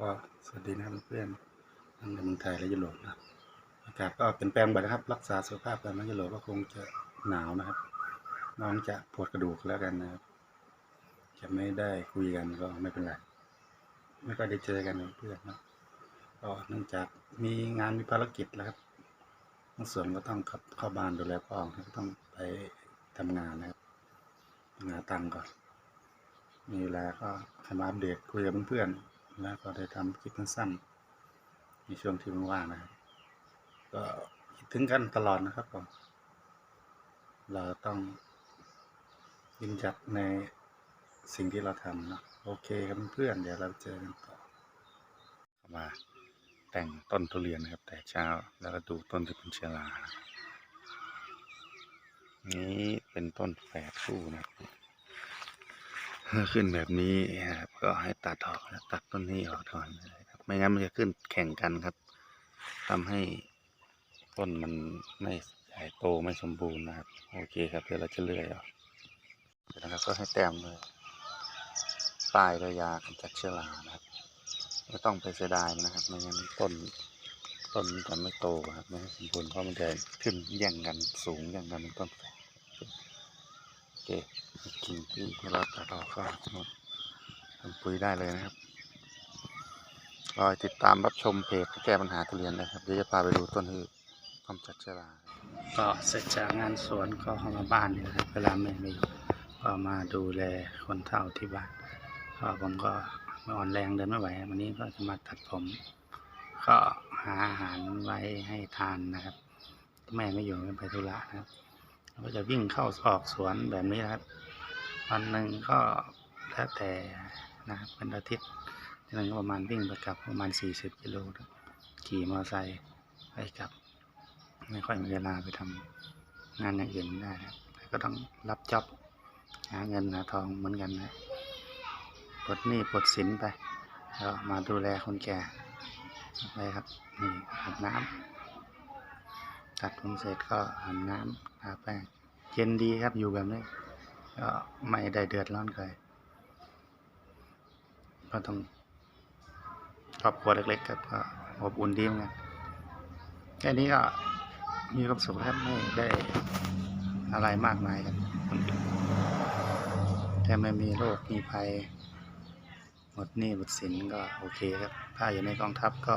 ก็สวัสดีนะเพื่อนทั้งในเมืองไทยและยุโรปนะครับอากาศก็เปลี่ยนแปลงบ่อยนะครับ รักษาสุขภาพกันนะยุโรปก็คงจะหนาวนะครับ น้องจะปวดกระดูกแล้วกันนะครับ จะไม่ได้คุยกันก็ไม่เป็นไร ไม่ก็ได้เจอกันเพื่อนนะก็เนื่องจากมีงานมีภารกิจแล้วครับบางส่วนก็ต้องกลับเข้าบ้านดูแลพ่อก็ต้องไปทำงานนะครับงานตังก่อน มีเวลาก็ให้มาอัปเดตคุยกับเพื่อนๆ แล้วก็ได้ทำคลิปสั้นๆในช่วงที่ว่างนะครับ ก็คิดถึงกันตลอดนะครับผมเราต้องยืนหยัดในสิ่งที่เราทำนะโอเคครับเพื่อนเดี๋ยวเราเจอกันต่อมาแต่งต้นทุเรียนนะครับ แต่เช้าแล้วก็ดูต้นที่เป็นเชื้อรานี้เป็นต้นแฝดคู่นะครับ ถ้าขึ้นแบบนี้ครับก็ให้ตัดออกนะตัดต้นนี้ออกก่อนครับไม่งั้นมันจะขึ้นแข่งกันครับทำให้ต้นมันไม่ใหญ่โตไม่สมบูรณ์นะครับ โอเคครับเดี๋ยวเราจะเลื่อยออกเสร็จแล้วครับก็ให้แต้มเลยป้ายด้วยยากำจัดเชื้อรานะครับไม่ต้องไปเสียดายนะครับไม่งั้นต้นต้นมันจะไม่โตครับไม่สมบูรณ์เพราะมันจะขึ้นแย่งกันสูงแย่งกันเป็นต้น แฝดโอเคกิ่งที่เราตัดออกก็ทำปุ๋ยได้เลยนะครับรอยติดตามรับชมเพจแก้ปัญหาทุเรียนนะครับเดี๋ยวจะพาไปดูต้นที่กำจัดเชื้อราก็เสร็จจากงานสวนก็เข้ามาบ้านนี่นะครับเวลาแม่ไม่อยู่ก็มาดูแลคนเฒ่าที่บ้านก็ผมก็อ่อนแรงเดินไม่ไหววันนี้ก็จะมาตัดผม ก็หาอาหารไว้ให้ทานนะครับ แม่ไม่อยู่ไม่ไปธุระนะครับ ก็จะวิ่งเข้าออกสวนแบบนี้นะครับ วันหนึ่งก็แล้วแต่นะครับเป็นอาทิตย์ทีหนึงก็ประมาณวิ่งไปกลับประมาณ 40 กิโลขี่มอเตอร์ไซค์ไปกลับ ไม่ค่อยมีเวลาไปทำงานอย่างอื่นได้ครับก็ต้องรับจ็อบหาเงินหาทองเหมือนกันนะปลดหนี้ปลดสินไปแล้วมาดูแลคนแก่ไปครับนี่อาบน้ำ ตัดผมเสร็จก็อาบน้ำทาแป้งเย็นดีครับอยู่แบบนี้ ก็ไม่ได้เดือดร้อนใครก็ต้องครอบครัวเล็กๆครับก็อบอุ่นดีเหมือนกันแค่นี้ก็มีความสุขครับไม่ได้อะไรมากมายครับแค่ไม่มีโรคมีภัยหมดหนี้หมดสินก็โอเคครับ ถ้าอยู่ในกองทัพก็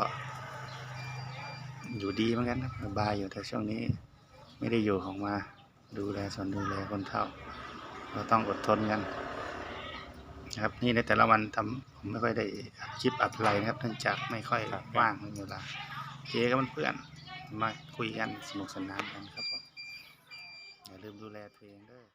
อยู่ดีเหมือนกันสบายอยู่แต่ช่วงนี้ไม่ได้อยู่ของมาดูแลส่วนดูแลคนเฒ่า เราต้องอดทนกันนะครับนี่ในแต่ละวันทำผมไม่ค่อยได้อัดคลิปอัดอะไรนะครับเนื่องจากไม่ค่อยว่างเวลาเคครับเพื่อนมาคุยกันสนุกสนานกันครับผมอย่าลืมดูแลตัวเองด้วย